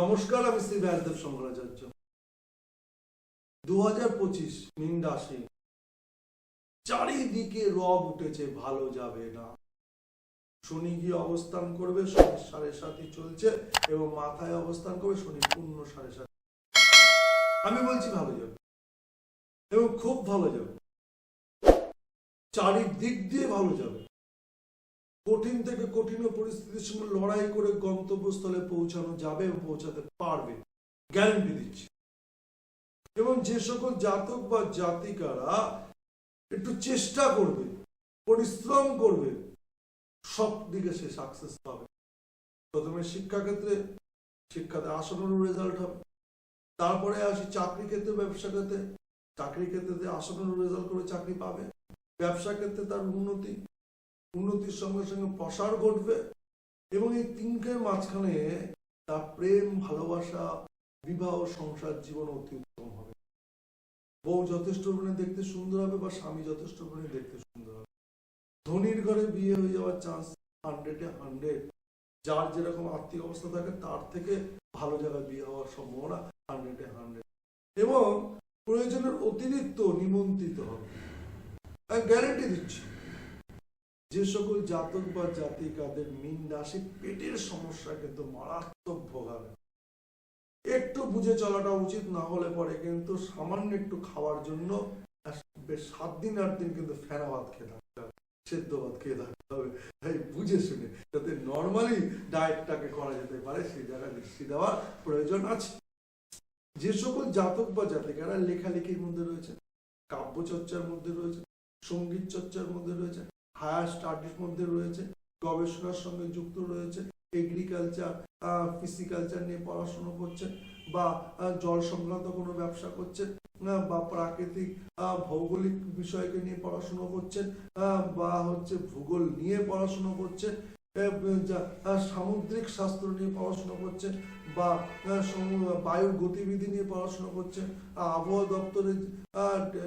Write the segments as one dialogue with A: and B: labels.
A: নমস্কার, আমি শ্রী ব্যাসদেব শঙ্করাচার্য। দু হাজার পঁচিশ রাশি চারিদিকে রব উঠেছে, ভালো যাবে না। শনি গিয়ে অবস্থান করবে, শনি সাড়ে সাতই চলছে এবং মাথায় অবস্থান করবে শনি পূর্ণ সাড়ে সাত। আমি বলছি ভালো যাবে এবং খুব ভালো যাবে। চারিদিক দিয়ে ভালো যাবে। কঠিন থেকে কঠিন পরিস্থিতির সঙ্গে লড়াই করে গন্তব্যস্থলে পৌঁছানো যাবে এবং পৌঁছাতে পারবে। গ্যারান্টি দিচ্ছি। এবং যে সকল জাতক বা জাতিকারা একটু চেষ্টা করবে, পরিশ্রম করবে, সব দিকে সে সাকসেস পাবে। প্রথমে শিক্ষাক্ষেত্রে, শিক্ষাতে আসানোর রেজাল্ট হবে। তারপরে আসি চাকরি ক্ষেত্রে, ব্যবসা ক্ষেত্রে। চাকরি ক্ষেত্রে আসানোর রেজাল্ট করে চাকরি পাবে। ব্যবসা ক্ষেত্রে তার উন্নতি। উন্নতির সঙ্গে সঙ্গে প্রসার ঘটবে এবং এই তিনটের মাঝখানে তার প্রেম, ভালোবাসা, বিবাহ, সংসার জীবন অতি উত্তম হবে। বউ যথেষ্ট পরিমাণে দেখতে সুন্দর হবে বা স্বামী যথেষ্ট পরিমাণে দেখতে সুন্দর হবে। ধনির ঘরে বিয়ে হয়ে যাওয়ার চান্স হান্ড্রেডে হান্ড্রেড যার যেরকম আর্থিক অবস্থা থাকে, তার থেকে ভালো জায়গায় বিয়ে হওয়ার সম্ভাবনা হান্ড্রেডে হান্ড্রেড এবং প্রয়োজনের অতিরিক্ত নিমন্ত্রিত হবে। গ্যারেন্টি দিচ্ছি। যে সকল জাতক বা জাতিকাদের মিন রাশি পেটের সমস্যা কিন্তু মারাত্মক ভোগাবে একটু বুঝে চলাটা উচিত, না হলে পরে কিন্তু সামান্য একটু খাওয়ার জন্য সাত দিন, আট দিন কিন্তু ফেরা ভাত খেয়ে থাকতে হবে, সেদ্ধ ভাত খেয়ে থাকতে হবে। তাই বুঝে শুনে যাতে নর্মালি ডায়েটটাকে করা যেতে পারে সেই জায়গায় দৃষ্টি দেওয়ার প্রয়োজন আছে। যে সকল জাতক বা জাতিকারা লেখালেখির মধ্যে রয়েছে কাব্য চর্চার মধ্যে রয়েছে সংগীত চর্চার মধ্যে রয়েছে হায়ার স্টাডির মধ্যে রয়েছে গবেষণার সঙ্গে যুক্ত রয়েছে এগ্রিকালচার ফিসিকালচার নিয়ে পড়াশোনা করছেন বা জল সংক্রান্ত কোনো ব্যবসা করছেন আহ, বা প্রাকৃতিক ভৌগোলিক বিষয়কে নিয়ে পড়াশোনা করছেন আহ, বা হচ্ছে ভূগোল নিয়ে পড়াশোনা যা- সামুদ্রিক শাস্ত্র নিয়ে পড়াশোনা করছে বা বায়ুর গতিবিধি নিয়ে পড়াশোনা করছেন আহ, আবহাওয়া দপ্তরের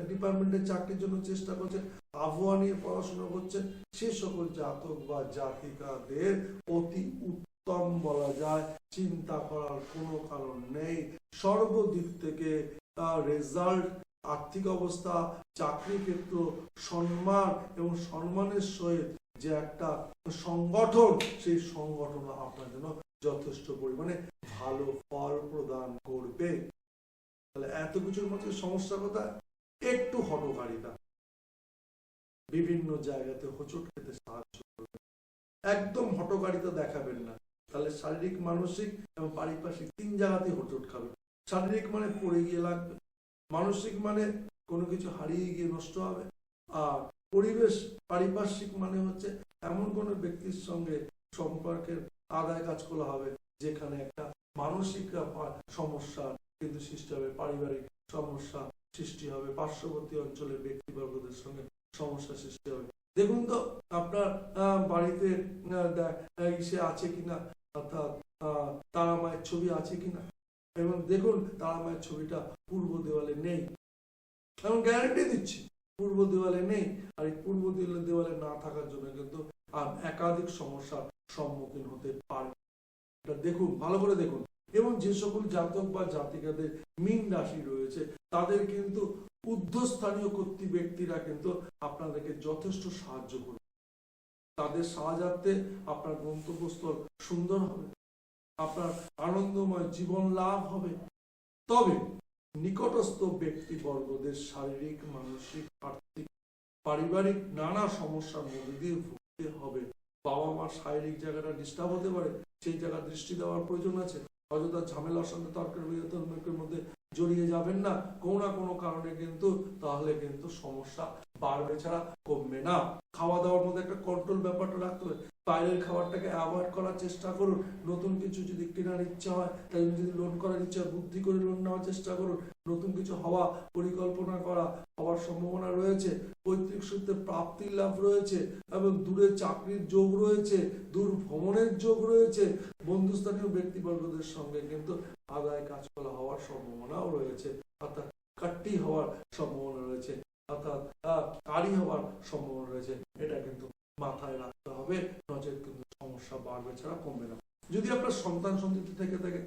A: ডিপার্টমেন্টের চাকরির জন্য চেষ্টা করছেন আবহাওয়া নিয়ে পড়াশোনা করছেন সে সকল জাতক বা জাতিকাদের অতি উত্তম বলা যায়। চিন্তা করার কোনো কারণ নেই। সর্বদিক থেকে তার রেজাল্ট আর্থিক অবস্থা, চাকরি ক্ষেত্র, সম্মান এবং সম্মানের সহিত যে একটা সংগঠন, সেই সংগঠন আপনার জন্য যথেষ্ট পরিমাণে ভালো ফল প্রদান করবে। তাহলে এত কিছুর মধ্যে সমস্যা কোথায় একটু হটকারিতা। বিভিন্ন জায়গাতে হোঁচট খেতে সাহায্য করবে। একদম হটকারিতা দেখাবেন না। তাহলে শারীরিক, মানসিক এবং পারিপার্শ্বিক তিন জায়গাতেই হোঁচট খাবে। শারীরিক মানে পড়ে গিয়ে লাগবে। মানসিক মানে কোনো কিছু হারিয়ে গিয়ে নষ্ট হবে। আর পরিবেশ পারিপার্শ্বিক মানে হচ্ছে এমন কোনো ব্যক্তির সঙ্গে সম্পর্কের আদায় কাজ করা হবে যেখানে একটা মানসিক সমস্যা কিন্তু সৃষ্টি হবে পারিবারিক সমস্যা সৃষ্টি হবে। পার্শ্ববর্তী অঞ্চলের ব্যক্তিবর্গদের সঙ্গে সমস্যা সৃষ্টি হবে। দেখুন তো, আপনার বাড়িতে ইসে আছে কিনা, অর্থাৎ তারা মায়ের ছবি আছে কিনা? এবং দেখুন, তারা মায়ের ছবিটা পূর্ব দেওয়ালে নেই। এবং গ্যারান্টি দিচ্ছি, পূর্ব দেওয়ালে নেই। আর এই পূর্ব দেওয়ালে না থাকার জন্য কিন্তু আর একাধিক সমস্যার সম্মুখীন হতে পারে। দেখুন, ভালো করে দেখুন। এবং যে সকল জাতক বা জাতিকাদের মিন রাশি রয়েছে, তাদের কিন্তু ঊর্ধ্বস্থানীয় কর্তৃ ব্যক্তিরা কিন্তু আপনাদেরকে যথেষ্ট সাহায্য করবে। তাদের সাহায্যার্থে আপনার গন্তব্যস্থল সুন্দর হবে, আপনার আনন্দময় জীবন লাভ হবে। তবে নিকটস্থ ব্যক্তিবর্গদের শারীরিক, মানসিক, আর্থিক, পারিবারিক নানা সমস্যার মধ্যে দিয়ে ভুগতে হবে। বাবা মার শারীরিক জায়গাটা ডিস্টার্ব হতে পারে, সেই জায়গা দৃষ্টি দেওয়ার প্রয়োজন আছে। অযথা ঝামেলার সঙ্গে তর্কের বিতর্কের মধ্যে জড়িয়ে যাবেন না। কোনো না কোনো কারণে কিন্তু, তাহলে কিন্তু সমস্যা বাড়বে ছাড়া কমবে না। খাওয়া দাওয়ার মধ্যে একটা কন্ট্রোল ব্যাপারটা রাখতে হবে। বাইরের খাবারটাকে অ্যাভয়েড করার চেষ্টা করুন। নতুন কিছু যদি কেনার ইচ্ছা হয়, তাই যদি লোন করার ইচ্ছা বুদ্ধি করে লোন নেওয়ার চেষ্টা করুন। নতুন কিছু হওয়া, পরিকল্পনা করা হওয়ার সম্ভাবনা রয়েছে। পৈতৃক সূত্রে প্রাপ্তির লাভ রয়েছে এবং দূরে চাকরির যোগ রয়েছে, দূর ভ্রমণের যোগ রয়েছে। বন্ধুস্থানীয় ব্যক্তিবর্গদের সঙ্গে কিন্তু আদায় কাজ করা হওয়ার সম্ভাবনাও রয়েছে, অর্থাৎ কাট্টি হওয়ার সম্ভাবনা রয়েছে, অর্থাৎ কারি হওয়ার সম্ভাবনা রয়েছে। এটা কিন্তু মাথায় রাখতে হবে, নচেত কিন্তু সমস্যা বাড়বে ছাড়া কমবে না। যদি আপনার সন্তান সন্ততি থেকে থাকে,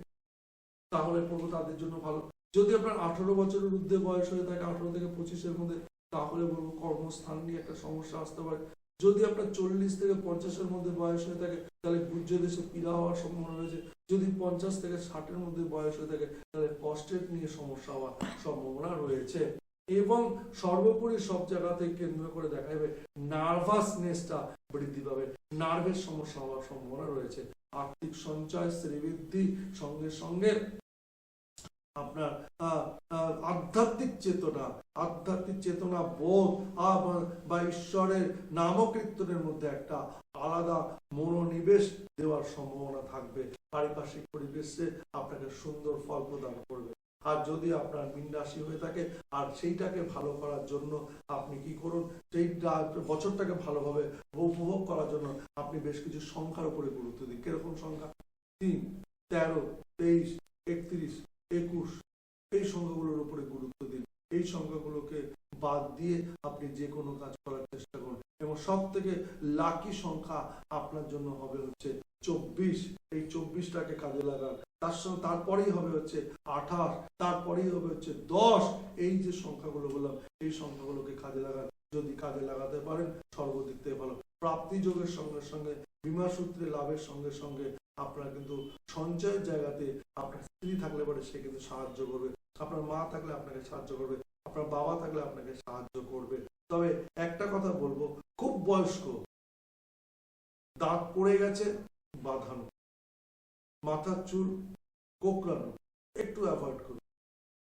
A: তাহলে পড়ব তাদের জন্য ভালো। যদি আপনার আঠারো বছরের ঊর্ধ্বে বয়স হয়ে থাকে, আঠারো থেকে পঁচিশের মধ্যে, তাহলে বলব কর্মস্থান নিয়ে একটা সমস্যা আসতে পারে। যদি আপনার চল্লিশ থেকে পঞ্চাশের মধ্যে বয়স হয়ে থাকে, তাহলে গুজ্জ দেশে পীড়া হওয়ার সম্ভাবনা রয়েছে। যদি পঞ্চাশ থেকে ষাটের মধ্যে বয়স হয়ে থাকে, তাহলে কষ্টের নিয়ে সমস্যা হওয়ার সম্ভাবনা রয়েছে। এবং সর্বোপরি সব জায়গাতে কেন্দ্র করে দেখা যাবে, নার্ভাসনেসটা বৃদ্ধি পাবে। নার্ভের সমস্যা হওয়ার সম্ভাবনা রয়েছে। আর্থিক সঞ্চয়, শ্রীবৃদ্ধি, সঙ্গে সঙ্গে আপনার আধ্যাত্মিক চেতনা আধ্যাত্মিক চেতনা বোধ বা- ঈশ্বরের নামকীর্তনের মধ্যে একটা আলাদা মনোনিবেশ দেওয়ার সম্ভাবনা থাকবে। পারিপার্শ্বিক পরিবেশে আপনাকে সুন্দর ফল প্রদান করবে। আর যদি আপনার মিন হয়ে থাকে, আর সেইটাকে ভালো করার জন্য আপনি কি করুন? সেইটা বছরটাকে ভালোভাবে উপভোগ করার জন্য আপনি বেশ কিছু সংখ্যার উপরে গুরুত্ব দিন। কীরকম সংখ্যা? তিন, তেরো, তেইশ, একত্রিশ একুশ, এই সংখ্যাগুলোর উপরে গুরুত্ব দিন। এই সংখ্যাগুলোকে বাদ দিয়ে আপনি যে কোনো কাজ করার চেষ্টা করুন। এবং সব থেকে লাকি সংখ্যা আপনার জন্য হবে হচ্ছে চব্বিশ। এই চব্বিশটাকে কাজে লাগান। তার সঙ্গে তারপরেই হবে হচ্ছে আঠাশ, তারপরেই হবে হচ্ছে দশ। এই যে সংখ্যাগুলো বললাম, এই সংখ্যাগুলোকে কাজে লাগান। যদি কাজে লাগাতে পারেন, সর্বদিক থেকে ভালো। প্রাপ্তি যোগের সঙ্গে সঙ্গে, বিমা সূত্রে লাভের সঙ্গে সঙ্গে আপনার কিন্তু সঞ্চয়ের জায়গাতে আপনার স্ত্রী থাকলে পরে সে কিন্তু সাহায্য করবে। আপনার মা থাকলে আপনাকে সাহায্য করবে। আপনার বাবা থাকলে আপনাকে সাহায্য করবে। তবে একটা কথা বলব, খুব বয়স্ক, দাঁত পড়ে গেছে, বাঁধানো। মাথার চুল কোকড়ানো, একটু অ্যাভয়েড করুন।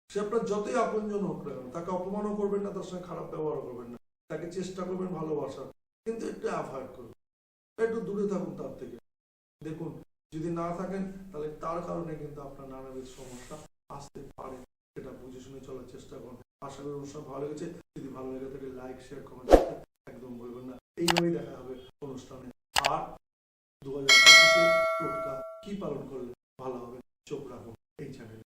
A: সে আপনার যতই আপনজন হোক না কেন, তাকে অপমানও করবেন না, তার সঙ্গে খারাপ ব্যবহার করবেন না। তাকে চেষ্টা করবেন ভালোবাসার, কিন্তু একটু অ্যাভয়েড করুন। একটু দূরে থাকুন তার থেকে। দেখুন যদি না থাকেন, তাহলে তার কারণে কিন্তু আপনার নানাবিধ সমস্যা আসতে পারে। সেটা বুঝে শুনে চলার চেষ্টা করুন। আশা করি অনুষ্ঠান ভালো লেগেছে। যদি ভালো লেগে থাকে লাইক শেয়ার কমেন্ট একদম বলবেন না। এইভাবেই দেখা হবে অনুষ্ঠানে। আর দু হাজার পঁচিশে কি পালন করলে ভালো হবে, চোখ রাখুন এই চ্যানেলে